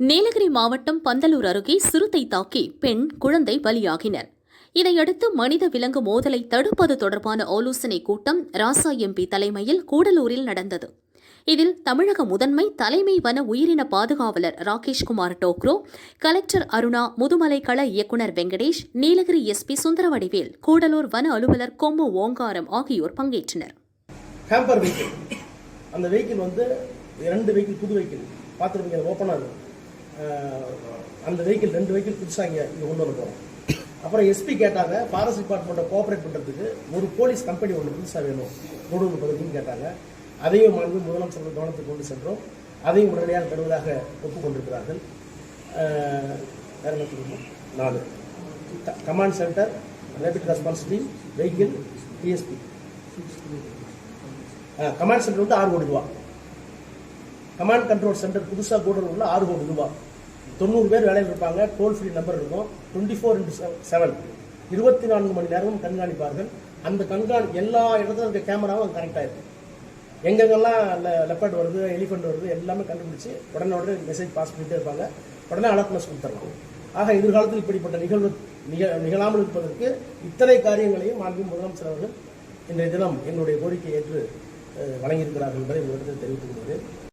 நீலகிரி மாவட்டம் பந்தலூர் அருகே சிறுத்தை தாக்கி பெண் குழந்தை பலியாகினர். இதையடுத்து மனித விலங்கு மோதலை தடுப்பது தொடர்பான ஆலோசனைக் கூட்டம் ராசா எம்பி தலைமையில் கூடலூரில் நடந்தது. இதில் தமிழக முதன்மை தலைமை வன உயிரின பாதுகாவலர் ராகேஷ்குமார் டோக்ரோ கலெக்டர் அருணா முதுமலை கள இயக்குநர் வெங்கடேஷ் நீலகிரி எஸ்பி சுந்தரவடிவேல் கூடலூர் வன அலுவலர் கொம்மு ஓங்காரம் ஆகியோர் பங்கேற்றனர். அந்த வெஹிக்கிள் வந்து ரெண்டு வெஹிக்கிள் புது வெஹிக்கிள் பார்த்துருப்பீங்க ஓப்பனாக இருக்கும் அந்த வெஹிக்கிள் ரெண்டு வெஹிக்கிள் புதுசாக இங்கே இங்கே கொண்டு வந்து போகிறோம் அப்புறம் எஸ்பி கேட்டாங்க ஃபாரஸ்ட் டிபார்ட்மெண்ட்டை கோஆப்ரேட் பண்ணுறதுக்கு ஒரு போலீஸ் கம்பெனி ஒன்று புதுசாக வேணும். நூறு பகுதின்னு கேட்டாங்க. அதையும் மாண்பு முதலமைச்சர் கவனத்துக்கு கொண்டு சென்றோம். அதையும் உடனடியாக தருவதாக ஒப்புக்கொண்டிருக்கிறார்கள். வேற என்ன சொல்லணும் நாலு. Command centre rapid response team vehicle DSP command centre வந்து ஆறு கோடி ரூபா. கமாண்ட் கண்ட்ரோல் சென்டர் புதுசாக கூடலூர்ல ஆறு கோடி ரூபா. தொண்ணூறு பேர் வேலையில் இருப்பாங்க டோல் ஃப்ரீ நம்பர் இருக்கும். டுவெண்ட்டி ஃபோர் இன்ட்டு செவன் இருபத்தி நான்கு மணி நேரமும் கண்காணிப்பார்கள். அந்த கண்காணி எல்லா இடத்துல இருக்க கேமராவும் கரெக்டாக இருக்கும் எங்கெங்கெல்லாம் லெப்பர்ட் வருது எலிஃபெண்ட் வருது எல்லாமே கண்டுபிடிச்சி உடனே உடனே மெசேஜ் பாஸ் பண்ணிகிட்டே இருப்பாங்க. உடனே அலர்ட்னஸ் கொடுத்துடலாம். ஆக எதிர்காலத்தில் இப்படிப்பட்ட நிகழ்வு நிக நிகழாமல் இருப்பதற்கு இத்தனை காரியங்களையும் மாண்பு முதலமைச்சர் அவர்கள் இன்றைய தினம் என்னுடைய கோரிக்கையை ஏற்று வழங்கியிருக்கிறார்கள் என்பதை உங்களிடத்தில் தெரிவித்துக் கொள்கிறேன்.